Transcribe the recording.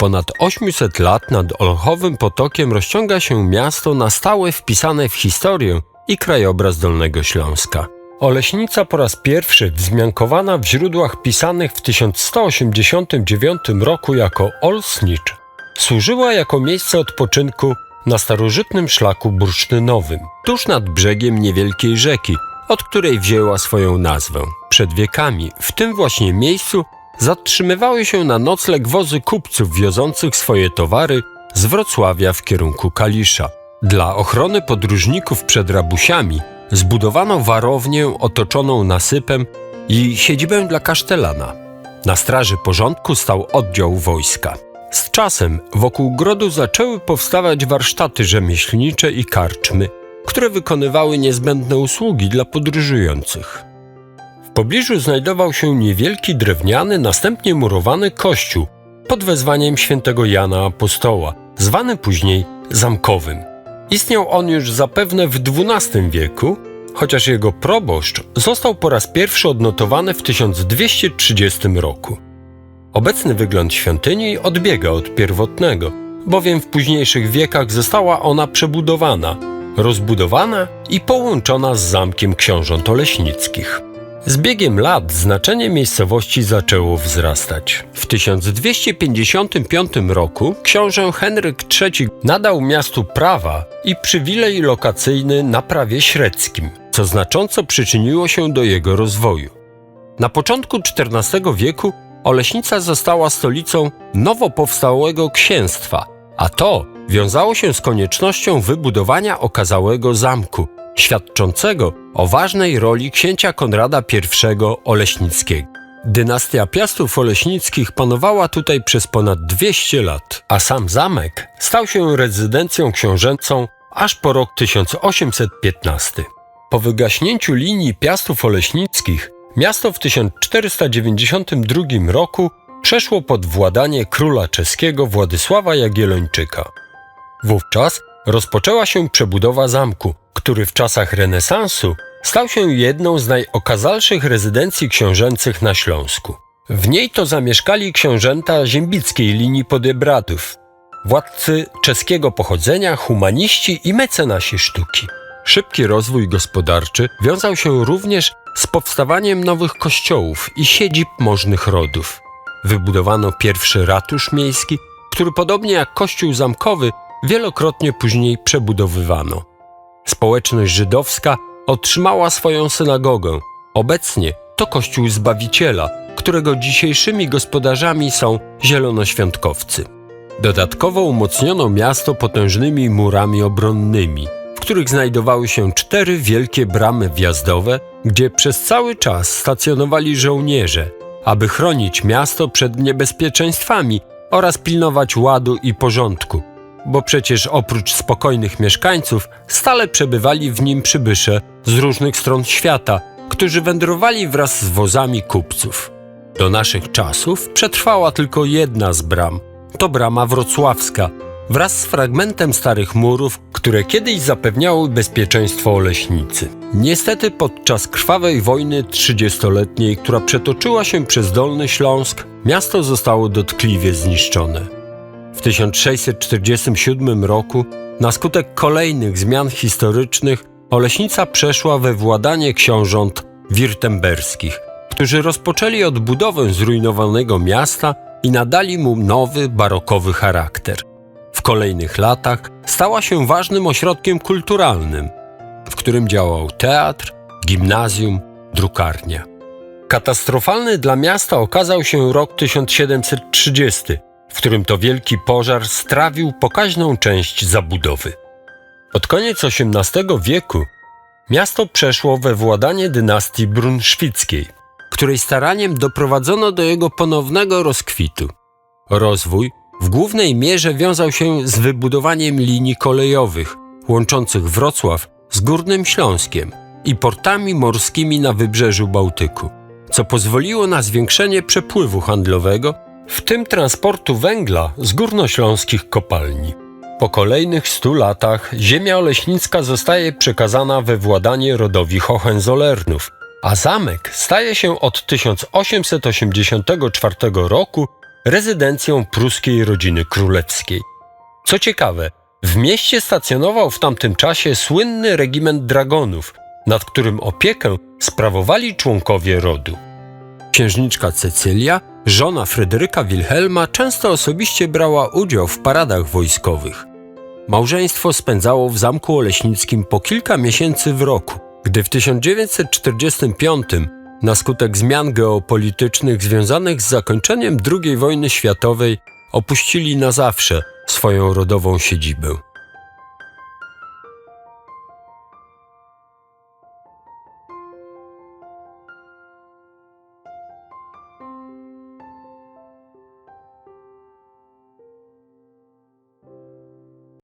ponad 800 lat nad Olchowym Potokiem rozciąga się miasto na stałe wpisane w historię i krajobraz Dolnego Śląska. Oleśnica po raz pierwszy wzmiankowana w źródłach pisanych w 1189 roku jako Olsnicz służyła jako miejsce odpoczynku na starożytnym szlaku bursztynowym, tuż nad brzegiem niewielkiej rzeki, od której wzięła swoją nazwę. Przed wiekami w tym właśnie miejscu zatrzymywały się na nocleg wozy kupców wiozących swoje towary z Wrocławia w kierunku Kalisza. Dla ochrony podróżników przed rabusiami zbudowano warownię otoczoną nasypem i siedzibę dla kasztelana. Na straży porządku stał oddział wojska. Z czasem wokół grodu zaczęły powstawać warsztaty rzemieślnicze i karczmy, które wykonywały niezbędne usługi dla podróżujących. W pobliżu znajdował się niewielki drewniany, następnie murowany kościół pod wezwaniem świętego Jana Apostoła, zwany później zamkowym. Istniał on już zapewne w XII wieku, chociaż jego proboszcz został po raz pierwszy odnotowany w 1230 roku. Obecny wygląd świątyni odbiega od pierwotnego, bowiem w późniejszych wiekach została ona przebudowana, rozbudowana i połączona z zamkiem książąt oleśnickich. Z biegiem lat znaczenie miejscowości zaczęło wzrastać. W 1255 roku książę Henryk III nadał miastu prawa i przywilej lokacyjny na prawie średzkim, co znacząco przyczyniło się do jego rozwoju. Na początku XIV wieku Oleśnica została stolicą nowo powstałego księstwa, a to wiązało się z koniecznością wybudowania okazałego zamku, świadczącego o ważnej roli księcia Konrada I Oleśnickiego. Dynastia Piastów Oleśnickich panowała tutaj przez ponad 200 lat, a sam zamek stał się rezydencją książęcą aż po rok 1815. Po wygaśnięciu linii Piastów Oleśnickich miasto w 1492 roku przeszło pod władanie króla czeskiego Władysława Jagiellończyka. Wówczas rozpoczęła się przebudowa zamku, który w czasach renesansu stał się jedną z najokazalszych rezydencji książęcych na Śląsku. W niej to zamieszkali książęta ziembickiej linii podebratów, władcy czeskiego pochodzenia, humaniści i mecenasi sztuki. Szybki rozwój gospodarczy wiązał się również z powstawaniem nowych kościołów i siedzib możnych rodów. Wybudowano pierwszy ratusz miejski, który podobnie jak kościół zamkowy wielokrotnie później przebudowywano. Społeczność żydowska otrzymała swoją synagogę. Obecnie to kościół Zbawiciela, którego dzisiejszymi gospodarzami są zielonoświątkowcy. Dodatkowo umocniono miasto potężnymi murami obronnymi, w których znajdowały się cztery wielkie bramy wjazdowe, gdzie przez cały czas stacjonowali żołnierze, aby chronić miasto przed niebezpieczeństwami oraz pilnować ładu i porządku, bo przecież oprócz spokojnych mieszkańców stale przebywali w nim przybysze z różnych stron świata, którzy wędrowali wraz z wozami kupców. Do naszych czasów przetrwała tylko jedna z bram to brama wrocławska, wraz z fragmentem starych murów, które kiedyś zapewniały bezpieczeństwo Oleśnicy. Niestety podczas krwawej wojny trzydziestoletniej, która przetoczyła się przez Dolny Śląsk, miasto zostało dotkliwie zniszczone. W 1647 roku, na skutek kolejnych zmian historycznych, Oleśnica przeszła we władanie książąt wirtemberskich, którzy rozpoczęli odbudowę zrujnowanego miasta i nadali mu nowy, barokowy charakter. W kolejnych latach stała się ważnym ośrodkiem kulturalnym, w którym działał teatr, gimnazjum, drukarnia. Katastrofalny dla miasta okazał się rok 1730, w którym to wielki pożar strawił pokaźną część zabudowy. Pod koniec XVIII wieku miasto przeszło we władanie dynastii brunszwickiej, której staraniem doprowadzono do jego ponownego rozkwitu. Rozwój w głównej mierze wiązał się z wybudowaniem linii kolejowych łączących Wrocław z Górnym Śląskiem i portami morskimi na wybrzeżu Bałtyku, co pozwoliło na zwiększenie przepływu handlowego, w tym transportu węgla z górnośląskich kopalni. Po kolejnych stu latach ziemia oleśnicka zostaje przekazana we władanie rodowi Hohenzollernów, a zamek staje się od 1884 roku rezydencją pruskiej rodziny królewskiej. Co ciekawe, w mieście stacjonował w tamtym czasie słynny regiment dragonów, nad którym opiekę sprawowali członkowie rodu. Księżniczka Cecylia, żona Fryderyka Wilhelma, często osobiście brała udział w paradach wojskowych. Małżeństwo spędzało w Zamku Oleśnickim po kilka miesięcy w roku, gdy w 1945 na skutek zmian geopolitycznych związanych z zakończeniem II wojny światowej opuścili na zawsze swoją rodową siedzibę.